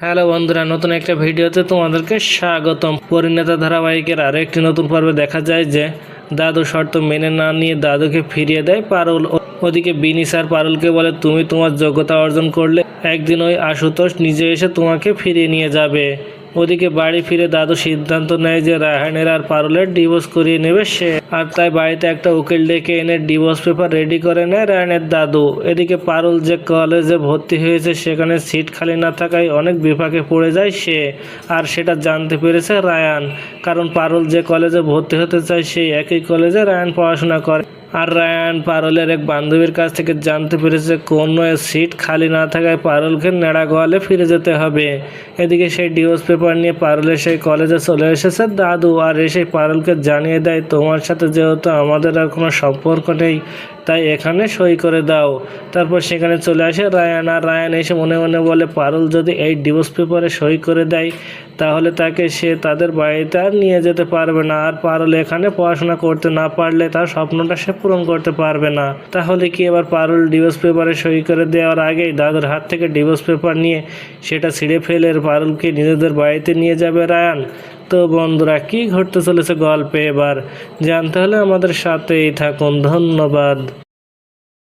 Hello বন্ধুরা, নতুন একটা ভিডিওতে তোমাদেরকে স্বাগতম। পরিণেতা ধারাবাহিকের আরও একটি নতুন পর্বে দেখা যায় যে, দাদু শর্ত মেনে না নিয়ে দাদুকে ফিরিয়ে দেয় পারুল। ওদিকে বিনি স্যার পারুলকে বলে, তুমি তোমার যোগ্যতা অর্জন করলে একদিন ওই আশুতোষ নিজে এসে তোমাকে ফিরিয়ে নিয়ে যাবে। ওদিকে বাড়ি ফিরে দাদু সিদ্ধান্ত নেয় যে রায়হানের আর পারুলের ডিভোর্স করিয়ে নেবে সে। আর তাই বাড়িতে একটা উকিল ডেকে এনে ডিভোর্স পেপার রেডি করে নেয় রায়হানের দাদু। এদিকে পারুল যে কলেজে ভর্তি হয়েছে, সেখানে সিট খালি না থাকায় অনেক বিপাকে পড়ে যায় সে। আর সেটা জানতে পেরেছে রায়ান। কারণ পারুল যে কলেজে ভর্তি হতে চায়, সেই একই কলেজে রায়ান পড়াশোনা করে। আর রায়ান পারুলের এক বান্ধবীর কাছ থেকে জানতে পেরেছে কোনো সিট খালি না থাকায় পারুলকে নেড়া গোয়ালে ফিরে যেতে হবে। এদিকে সেই ডিভোর্স পেপার নিয়ে পারুলের সেই কলেজে চলে এসেছে। দাদু, আর এসে পারুলকে জানিয়ে দেয়, তোমার সাথে যেহেতু আমাদের আর কোনো সম্পর্ক নেই, তাই এখানে সই করে দাও। তারপর সেখানে চলে আসে রায়ান। আর রায়ান এসে মনে মনে বলে, পারুল যদি এই ডিভোর্স পেপারে সই করে দেয় তাহলে তাকে সে তাদের বাড়িতে আর নিয়ে যেতে পারবে না। আর পারুল এখানে পড়াশোনা করতে না পারলে তার স্বপ্নটা সে পূরণ করতে পারবে না। তাহলে কি এবার পারুল ডিভোর্স পেপারে সই করে দেওয়ার আগেই দাদুর হাত থেকে ডিভোর্স পেপার নিয়ে সেটা ছিঁড়ে ফেলে পারুলকে নিজেদের বাড়িতে নিয়ে যাবে রায়ান? তো বন্ধুরা, কি ঘটতে চলেছে গল্পে এবার? জানতে হলে আমাদের সাথেই থাকুন। ধন্যবাদ।